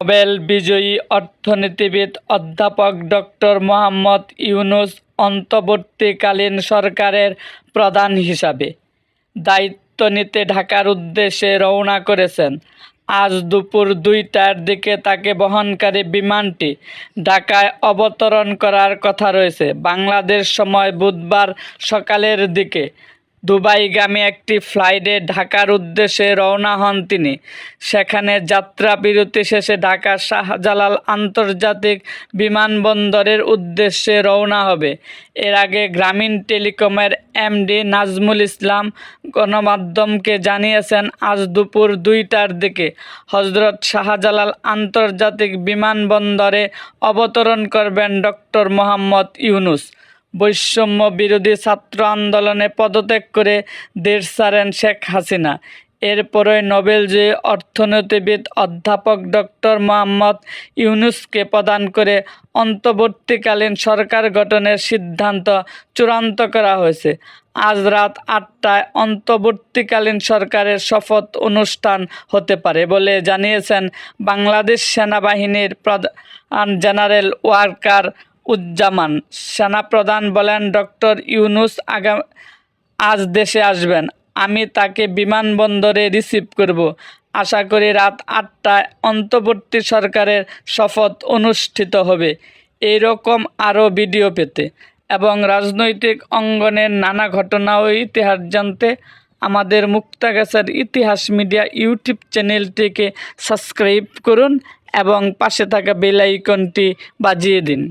Nobel বিজয়ী অর্থনীতিবিদ অধ্যাপক ডক্টর মোহাম্মদ ইউনুস অন্তর্বর্তীকালীন সরকারের প্রধান হিসাবে দায়িত্ব নিতে ঢাকার উদ্দেশ্যে রওনা করেছেন। আজ দুপুর দুইটার দিকে তাকে বহনকারী বিমানটি ঢাকায় অবতরণ করার কথা রয়েছে। বাংলাদেশ সময় বুধবার সকালের দিকে দুবাইগামী একটি ফ্লাইটে ঢাকার উদ্দেশ্যে রওনা হন তিনি। সেখানে যাত্রা বিরতি শেষে ঢাকার শাহজালাল আন্তর্জাতিক বিমানবন্দরের উদ্দেশ্যে রওনা হবে। এর আগে গ্রামীণ টেলিকমের এমডি নাজমুল ইসলাম গণমাধ্যমকে জানিয়েছেন, আজ দুপুর দুইটার দিকে হজরত শাহজালাল আন্তর্জাতিক বিমানবন্দরে অবতরণ করবেন ডক্টর মোহাম্মদ ইউনুস। বৈষম্য বিরোধী ছাত্র আন্দোলনে পদত্যাগ করে দেশ ছাড়েন শেখ হাসিনা। এরপরই নোবেলজয়ী অর্থনীতিবিদ অধ্যাপক ডক্টর মোহাম্মদ ইউনুসকে প্রদান করে অন্তর্বর্তীকালীন সরকার গঠনের সিদ্ধান্ত চূড়ান্ত করা হয়েছে। আজ রাত আটটায় অন্তর্বর্তীকালীন সরকারের শপথ অনুষ্ঠান হতে পারে বলে জানিয়েছেন বাংলাদেশ সেনাবাহিনীর প্রধান জেনারেল ওয়ার্কার উজ্জামান। সেনাপ্রধান বলেন, ডক্টর ইউনুস আগাম আজ দেশে আসবেন। আমি তাকে বিমানবন্দরে রিসিভ করব। আশা করি রাত আটটায় অন্তর্বর্তী সরকারের শপথ অনুষ্ঠিত হবে। এই রকম আরও ভিডিও পেতে এবং রাজনৈতিক অঙ্গনের নানা ঘটনা ও ইতিহাস জানতে আমাদের মুক্তাগাছার ইতিহাস মিডিয়া ইউটিউব চ্যানেলটিকে সাবস্ক্রাইব করুন এবং পাশে থাকা বেল আইকনটি বাজিয়ে দিন।